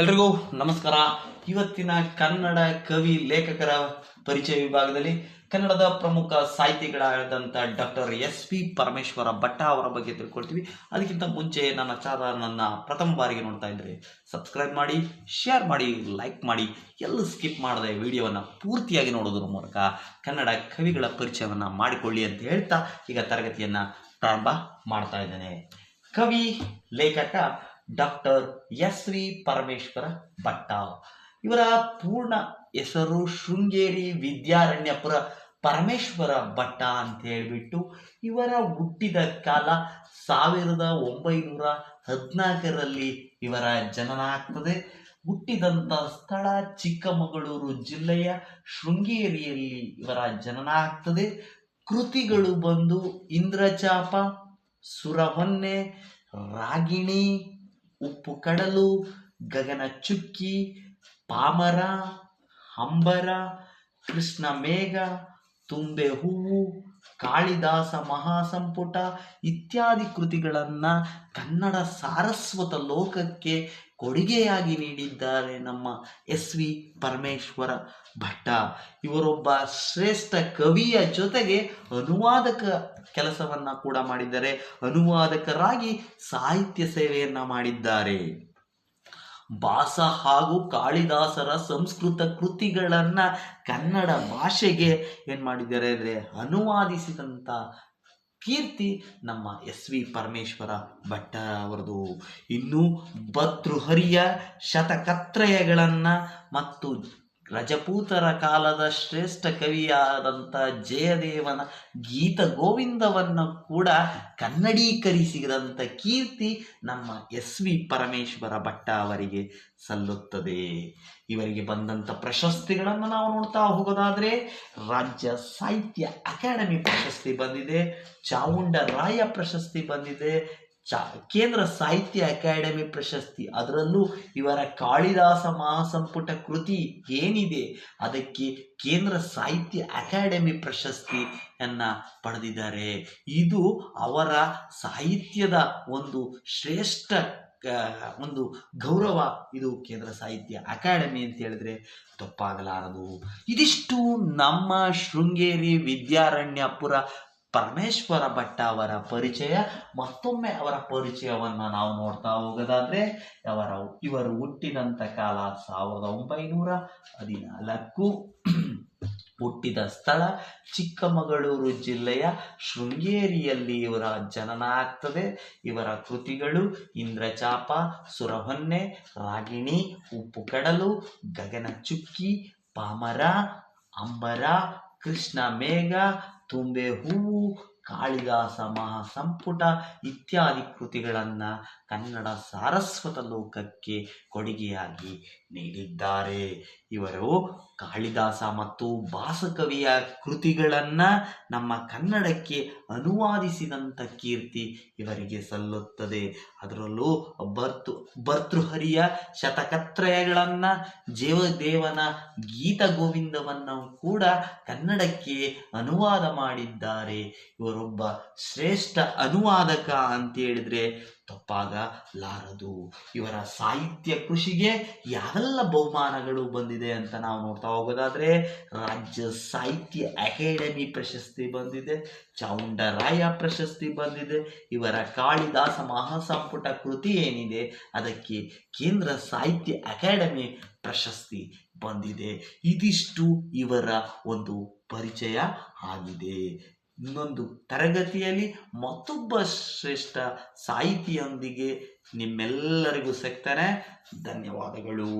ಎಲ್ರಿಗೂ ನಮಸ್ಕಾರ. ಇವತ್ತಿನ ಕನ್ನಡ ಕವಿ ಲೇಖಕರ ಪರಿಚಯ ವಿಭಾಗದಲ್ಲಿ ಕನ್ನಡದ ಪ್ರಮುಖ ಸಾಹಿತಿಗಳಾದಂಥ doctor S P Parameshwara Bhatta ಅವರ ಬಗ್ಗೆ ತಿಳ್ಕೊಳ್ತೀವಿ. ಅದಕ್ಕಿಂತ ಮುಂಚೆ ನನ್ನ ಚಾನಲನ್ನು ಪ್ರಥಮ ಬಾರಿಗೆ ನೋಡ್ತಾ ಇದ್ರೆ ಸಬ್ಸ್ಕ್ರೈಬ್ ಮಾಡಿ ಶೇರ್ ಮಾಡಿ ಲೈಕ್ ಮಾಡಿ, ಎಲ್ಲ ಸ್ಕಿಪ್ ಮಾಡದೆ ವಿಡಿಯೋವನ್ನು ಪೂರ್ತಿಯಾಗಿ ನೋಡೋದ್ರ ಮೂಲಕ ಕನ್ನಡ ಕವಿಗಳ ಪರಿಚಯವನ್ನು ಮಾಡಿಕೊಳ್ಳಿ ಅಂತ ಹೇಳ್ತಾ ಈಗ ತರಗತಿಯನ್ನು ಪ್ರಾರಂಭ ಮಾಡ್ತಾ ಇದ್ದೇನೆ. ಕವಿ, ಲೇಖಕ doctor S V Parameshwara Bhatta ಇವರ ಪೂರ್ಣ ಹೆಸರು ಶೃಂಗೇರಿ ವಿದ್ಯಾರಣ್ಯಪುರ ಪರಮೇಶ್ವರ ಭಟ್ಟ ಅಂತ ಹೇಳಿಬಿಟ್ಟು ಇವರ ಹುಟ್ಟಿದ ಕಾಲ ಸಾವಿರದ ಒಂಬೈನೂರ ಹದಿನಾಲ್ಕರಲ್ಲಿ ಇವರ ಜನನ ಆಗ್ತದೆ. ಹುಟ್ಟಿದಂಥ ಸ್ಥಳ ಚಿಕ್ಕಮಗಳೂರು ಜಿಲ್ಲೆಯ ಶೃಂಗೇರಿಯಲ್ಲಿ ಇವರ ಜನನ ಆಗ್ತದೆ. ಕೃತಿಗಳು ಬಂದು ಇಂದ್ರಚಾಪ ಸುರಹೊನ್ನೆ, ರಾಗಿಣಿ ಉಪ್ಪು ಕಡಲು ಗಗನ ಚುಕ್ಕಿ ಪಾಮರ ಅಂಬರ ಕೃಷ್ಣ ಮೇಘ ತುಂಬೆ ಹೂವು, ಕಾಳಿದಾಸ ಮಹಾಸಂಪುಟ ಇತ್ಯಾದಿ ಕೃತಿಗಳನ್ನು ಕನ್ನಡ ಸಾರಸ್ವತ ಲೋಕಕ್ಕೆ ಕೊಡುಗೆಯಾಗಿ ನೀಡಿದ್ದಾರೆ ನಮ್ಮ ಎಸ್ ವಿ ಪರಮೇಶ್ವರ ಭಟ್ಟ. ಇವರೊಬ್ಬ ಶ್ರೇಷ್ಠ ಕವಿಯ ಜೊತೆಗೆ ಅನುವಾದಕ ಕೆಲಸವನ್ನ ಕೂಡ ಮಾಡಿದ್ದಾರೆ. ಅನುವಾದಕರಾಗಿ ಸಾಹಿತ್ಯ ಸೇವೆಯನ್ನ ಮಾಡಿದ್ದಾರೆ. ಭಾಸ ಹಾಗೂ ಕಾಳಿದಾಸರ ಸಂಸ್ಕೃತ ಕೃತಿಗಳನ್ನು ಕನ್ನಡ ಭಾಷೆಗೆ ಏನು ಮಾಡಿದ್ದಾರೆ ಅಂದ್ರೆ ಅನುವಾದಿಸಿದಂತ ಕೀರ್ತಿ ನಮ್ಮ ಎಸ್ ವಿ ಪರಮೇಶ್ವರ ಭಟ್ಟ ಅವರದು. ಇನ್ನು ಭತೃಹರಿಯ ಶತಕತ್ರಯಗಳನ್ನು ಮತ್ತು ರಜಪೂತರ ಕಾಲದ ಶ್ರೇಷ್ಠ ಕವಿಯಾದಂಥ ಜಯದೇವನ ಗೀತ ಗೋವಿಂದವನ್ನು ಕೂಡ ಕನ್ನಡೀಕರಿಸಿದಂಥ ಕೀರ್ತಿ ನಮ್ಮ ಎಸ್ ವಿ ಪರಮೇಶ್ವರ ಭಟ್ಟ ಅವರಿಗೆ ಸಲ್ಲುತ್ತದೆ. ಇವರಿಗೆ ಬಂದಂಥ ಪ್ರಶಸ್ತಿಗಳನ್ನು ನಾವು ನೋಡ್ತಾ ಹೋಗೋದಾದ್ರೆ ರಾಜ್ಯ ಸಾಹಿತ್ಯ ಅಕಾಡೆಮಿ ಪ್ರಶಸ್ತಿ ಬಂದಿದೆ ಚಾವುಂಡರಾಯ ಪ್ರಶಸ್ತಿ ಬಂದಿದೆ ಚಾ, ಕೇಂದ್ರ ಸಾಹಿತ್ಯ ಅಕಾಡೆಮಿ ಪ್ರಶಸ್ತಿ. ಅದರಲ್ಲೂ ಇವರ ಕಾಳಿದಾಸ ಮಹಾಸಂಪುಟ ಕೃತಿ ಏನಿದೆ, ಅದಕ್ಕೆ ಕೇಂದ್ರ ಸಾಹಿತ್ಯ ಅಕಾಡೆಮಿ ಪ್ರಶಸ್ತಿಯನ್ನ ಪಡೆದಿದ್ದಾರೆ. ಇದು ಅವರ ಸಾಹಿತ್ಯದ ಒಂದು ಶ್ರೇಷ್ಠ ಒಂದು ಗೌರವ ಇದು ಕೇಂದ್ರ ಸಾಹಿತ್ಯ ಅಕಾಡೆಮಿ ಅಂತ ಹೇಳಿದ್ರೆ ತಪ್ಪಾಗಲಾರದು. ಇದಿಷ್ಟು ನಮ್ಮ ಶೃಂಗೇರಿ ವಿದ್ಯಾರಣ್ಯಪುರ ಪರಮೇಶ್ವರ ಭಟ್ಟ ಅವರ ಪರಿಚಯ, ಮತ್ತೊಮ್ಮೆ ಅವರ ಪರಿಚಯವನ್ನು ನಾವು ನೋಡ್ತಾ ಹೋಗೋದಾದ್ರೆ, ಅವರ ಇವರು ಹುಟ್ಟಿದಂತ ಕಾಲ ಸಾವಿರದ ಒಂಬೈನೂರ ಹದಿನಾಲ್ಕು. ಹುಟ್ಟಿದ ಸ್ಥಳ ಚಿಕ್ಕಮಗಳೂರು ಜಿಲ್ಲೆಯ ಶೃಂಗೇರಿಯಲ್ಲಿ ಇವರ ಜನನ ಆಗ್ತದೆ ಇವರ ಕೃತಿಗಳು ಇಂದ್ರಚಾಪ, ಸುರಹೊನ್ನೆ, ರಾಗಿಣಿ ಉಪ್ಪು ಕಡಲು ಗಗನ ಚುಕ್ಕಿ ಪಾಮರ, ಅಂಬರ ಕೃಷ್ಣ ಮೇಘ ತುಂಬೆ ಹೂವು ಕಾಳಿದಾಸ ಮಹಾಸಂಪುಟ ಇತ್ಯಾದಿ ಕೃತಿಗಳನ್ನು ಕನ್ನಡ ಸಾರಸ್ವತ ಲೋಕಕ್ಕೆ ಕೊಡುಗೆಯಾಗಿ ನೀಡಿದ್ದಾರೆ. ಇವರು ಕಾಳಿದಾಸ ಮತ್ತು ಭಾಸಕವಿಯ ಕೃತಿಗಳನ್ನು ನಮ್ಮ ಕನ್ನಡಕ್ಕೆ ಅನುವಾದಿಸಿದಂಥ ಕೀರ್ತಿ ಇವರಿಗೆ ಸಲ್ಲುತ್ತದೆ. ಅದರಲ್ಲೂ ಭರ್ತು ಭರ್ತೃಹರಿಯ ಶತಕತ್ರಯಗಳನ್ನು ಜೀವದೇವನ ಗೀತ ಗೋವಿಂದವನ್ನು ಕೂಡ ಕನ್ನಡಕ್ಕೆ ಅನುವಾದ ಮಾಡಿದ್ದಾರೆ. ಇವರೊಬ್ಬ ಶ್ರೇಷ್ಠ ಅನುವಾದಕ ಅಂತ ಹೇಳಿದ್ರೆ ತಪ್ಪಾಗಲಾರದು. ಇವರ ಸಾಹಿತ್ಯ ಕೃಷಿಗೆ ಯಾವೆಲ್ಲ ಬಹುಮಾನಗಳು ಬಂದಿದೆ ಅಂತ ನಾವು ನೋಡ್ತಾ ಹೋಗೋದಾದ್ರೆ ರಾಜ್ಯ ಸಾಹಿತ್ಯ ಅಕಾಡೆಮಿ ಪ್ರಶಸ್ತಿ ಬಂದಿದೆ, ಚೌಂಡರಾಯ ಪ್ರಶಸ್ತಿ ಬಂದಿದೆ, ಇವರ ಕಾಳಿದಾಸ ಮಹಾಸಂಪುಟ ಕೃತಿ ಏನಿದೆ, ಅದಕ್ಕೆ ಕೇಂದ್ರ ಸಾಹಿತ್ಯ ಅಕಾಡೆಮಿ ಪ್ರಶಸ್ತಿ ಬಂದಿದೆ. ಇದಿಷ್ಟು ಇವರ ಒಂದು ಪರಿಚಯ ಆಗಿದೆ. ಇನ್ನೊಂದು ತರಗತಿಯಲ್ಲಿ ಮತ್ತೊಬ್ಬ ಶ್ರೇಷ್ಠ ಸಾಹಿತಿಯೊಂದಿಗೆ ನಿಮ್ಮೆಲ್ಲರಿಗೂ ಸಿಗ್ತಾರೆ ಧನ್ಯವಾದಗಳು.